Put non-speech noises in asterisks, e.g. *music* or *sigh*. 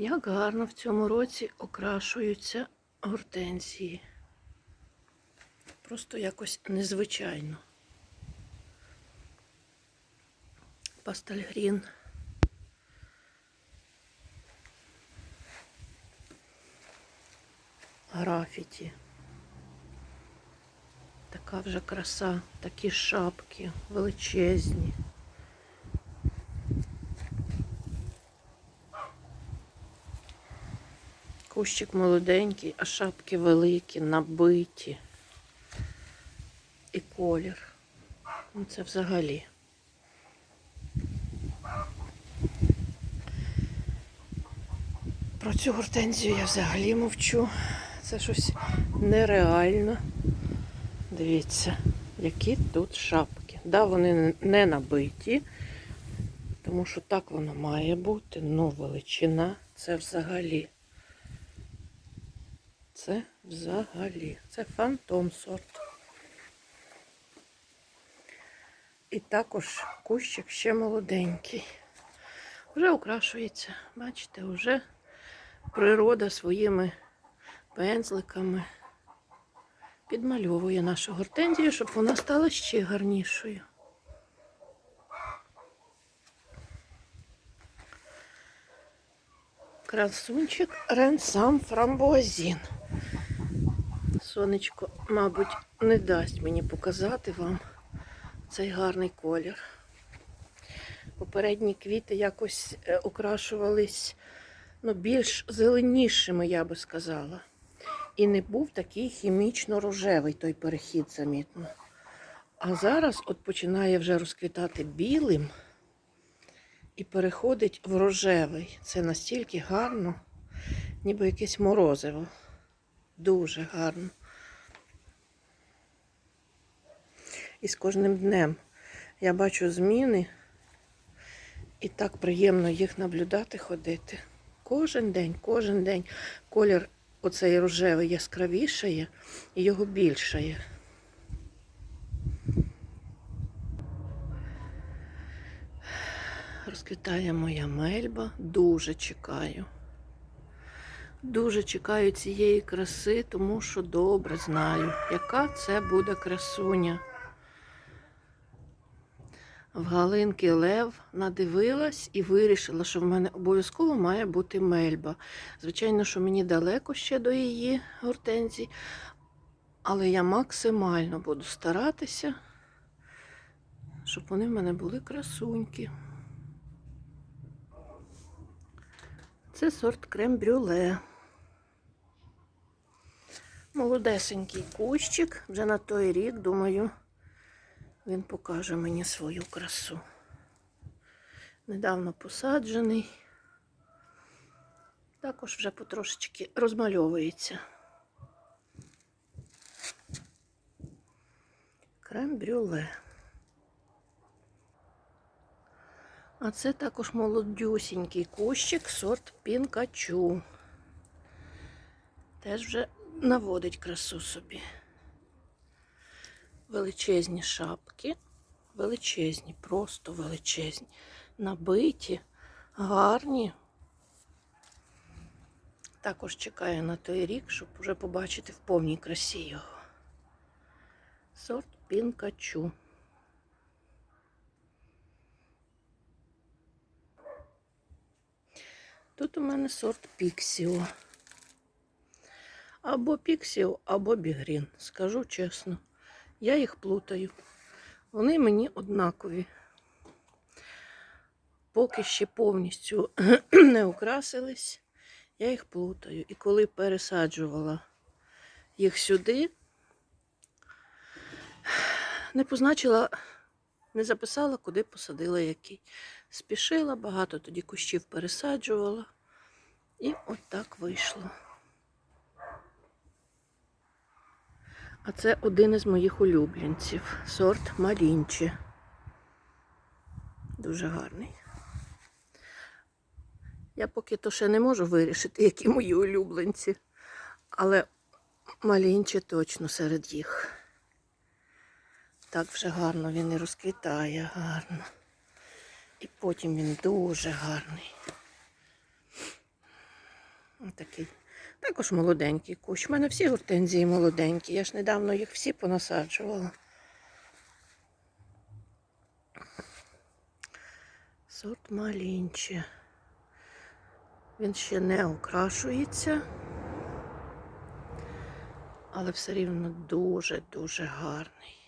Як гарно в цьому році окрашуються гортензії. Просто якось незвичайно. Пастельгрін. Графіті. Така вже краса, такі шапки величезні. Кущик молоденький, а шапки великі, набиті. І колір. Ну, це взагалі. Про цю гортензію я взагалі мовчу. Це щось нереально. Дивіться, які тут шапки. Да, вони не набиті, тому що так воно має бути. Ну, величина це взагалі. Це взагалі. Це фантом сорт. І також кущик ще молоденький. Вже окрашується. Бачите, вже природа своїми пензликами підмальовує нашу гортензію, щоб вона стала ще гарнішою. Красунчик Ренсам Фрамбуазін. Сонечко, мабуть, не дасть мені показати вам цей гарний колір. Попередні квіти якось е, окрашувались ну, більш зеленішими, я би сказала. І не був такий хімічно-рожевий той перехід замітно. А зараз от починає вже розквітати білим і переходить в рожевий. Це настільки гарно, ніби якесь морозиво. Дуже гарно. І з кожним днем я бачу зміни, і так приємно їх наблюдати, ходити. Кожен день, кожен день колір оцей рожевий яскравішає і його більшає. Розквітає моя мельба, дуже чекаю. Дуже чекаю цієї краси, тому що добре знаю, яка це буде красуня. В Галинки Лев надивилась і вирішила, що в мене обов'язково має бути мельба. Звичайно, що мені далеко ще до її гортензій, але я максимально буду старатися, щоб вони в мене були красунькі. Це сорт крем-брюле. Молодесенький кущик. Вже на той рік, думаю, він покаже мені свою красу. Недавно посаджений. Також вже потрошечки розмальовується. Крем-брюле. А це також молодюсінький кущик сорт Пінкачу. Теж вже наводить красу собі. Величезні шапки, величезні, просто величезні, набиті, гарні. Також чекаю на той рік, щоб вже побачити в повній красі його. Сорт Пінкачу. Тут у мене сорт Піксіо. Або Піксіо, або Бігрін. Скажу чесно. Я їх плутаю. Вони мені однакові. Поки ще повністю *clears throat* не украсились, я їх плутаю. І коли пересаджувала їх сюди, не позначила, не записала, куди посадила який. Спішила, багато тоді кущів пересаджувала. І от так вийшло. А це один із моїх улюбленців. Сорт Малінчі. Дуже гарний. Я поки то ще не можу вирішити, які мої улюбленці. Але Малінчі точно серед їх. Так вже гарно він і розквітає гарно. І потім він дуже гарний. Такий. Також молоденький кущ. У мене всі гортензії молоденькі. Я ж недавно їх всі понасаджувала. Сорт малінче. Він ще не окрашується, але все рівно дуже-дуже гарний.